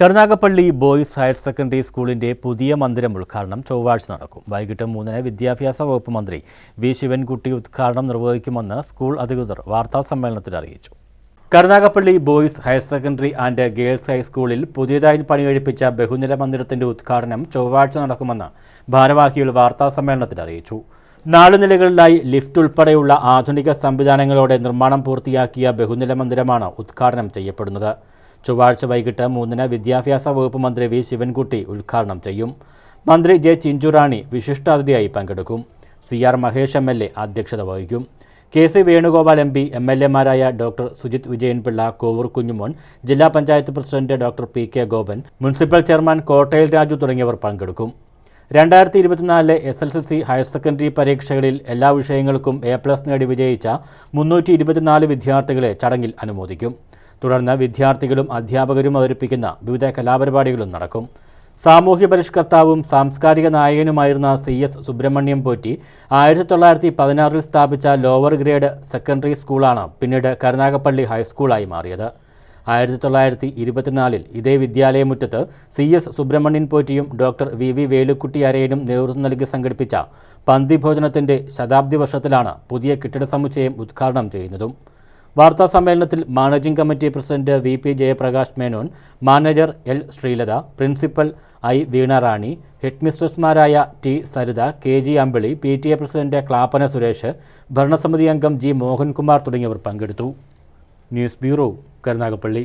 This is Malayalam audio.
കരുനാഗപ്പള്ളി ബോയ്സ് ഹയർ സെക്കൻഡറി സ്കൂളിന്റെ പുതിയ മന്ദിരം ഉദ്ഘാടനം ചൊവ്വാഴ്ച നടക്കും. വൈകിട്ട് മൂന്നിന് വിദ്യാഭ്യാസ വകുപ്പ് മന്ത്രി വി. ശിവൻകുട്ടി ഉദ്ഘാടനം നിർവഹിക്കുമെന്ന് സ്കൂൾ അധികൃതർ വാർത്താ സമ്മേളനത്തിൽ അറിയിച്ചു. Karunagappally boys higher secondary and girls ഹൈസ്കൂളിൽ പുതിയതായി പണികഴിപ്പിച്ച ബഹുനില മന്ദിരത്തിന്റെ ഉദ്ഘാടനം ചൊവ്വാഴ്ച നടക്കുമെന്ന് ഭാരവാഹികൾ വാർത്താ സമ്മേളനത്തിൽ അറിയിച്ചു. നാല് നിലകളിലായി ലിഫ്റ്റ് ഉൾപ്പെടെയുള്ള ആധുനിക സംവിധാനങ്ങളോടെ നിർമ്മാണം പൂർത്തിയാക്കിയ ബഹുനില മന്ദിരമാണ് ഉദ്ഘാടനം ചെയ്യപ്പെടുന്നത്. ചൊവ്വാഴ്ച വൈകിട്ട് മൂന്നിന് വിദ്യാഭ്യാസ വകുപ്പ് മന്ത്രി വി. ശിവൻകുട്ടി ഉദ്ഘാടനം ചെയ്യും. മന്ത്രി ജെ. ചിഞ്ചുറാണി വിശിഷ്ടാതിഥിയായി പങ്കെടുക്കും. C. R. Mahesh M. L. A അധ്യക്ഷത വഹിക്കും. K. C. Venugopal M. P M. L. എമാരായ doctor Sujith Vijayanpillai Kovoor Kunjumon ജില്ലാ panchayat president doctor P. K. Gopan municipal chairman Kottayil Raju തുടങ്ങിയവർ പങ്കെടുക്കും. രണ്ടായിരത്തി ഇരുപത്തിനാലിലെ S L C higher secondary പരീക്ഷകളിൽ എല്ലാ വിഷയങ്ങൾക്കും എ പ്ലസ് നേടി വിജയിച്ച മുന്നൂറ്റി ഇരുപത്തിനാല് വിദ്യാർത്ഥികളെ ചടങ്ങിൽ അനുമോദിക്കും. തുടർന്ന് വിദ്യാർത്ഥികളും അധ്യാപകരും അവതരിപ്പിക്കുന്ന വിവിധ കലാപരിപാടികളും നടക്കും. സാമൂഹ്യ പരിഷ്കർത്താവും സാംസ്കാരിക നായകനുമായിരുന്ന സി എസ് സുബ്രഹ്മണ്യം പോറ്റി ആയിരത്തി തൊള്ളായിരത്തി പതിനാറിൽ സ്ഥാപിച്ച ലോവർ ഗ്രേഡ് സെക്കൻഡറി സ്കൂളാണ് പിന്നീട് കരുനാഗപ്പള്ളി ഹൈസ്കൂളായി മാറിയത്. ആയിരത്തി തൊള്ളായിരത്തി ഇരുപത്തിനാലിൽ ഇതേ വിദ്യാലയമുറ്റത്ത് സി എസ് സുബ്രഹ്മണ്യൻ പോറ്റിയും ഡോക്ടർ വി വി വേലുക്കുട്ടി അരയനും നേതൃത്വം നൽകി സംഘടിപ്പിച്ച പന്തിഭോജനത്തിന്റെ ശതാബ്ദി വർഷത്തിലാണ് പുതിയ കെട്ടിട സമുച്ചയം ഉദ്ഘാടനം ചെയ്യുന്നതും. വാർത്താ സമ്മേളനത്തിൽ managing committee president V P Jayaprakash Menon manager L Sreelatha principal I Veenarani ഹെഡ്മിസ്ട്രസ്മാരായ T Saritha K G Ambili P T A president Clappana Suresh ഭരണസമിതി അംഗം ജി മോഹൻകുമാർ തുടങ്ങിയവർ പങ്കെടുത്തു. News bureau Karunagappally.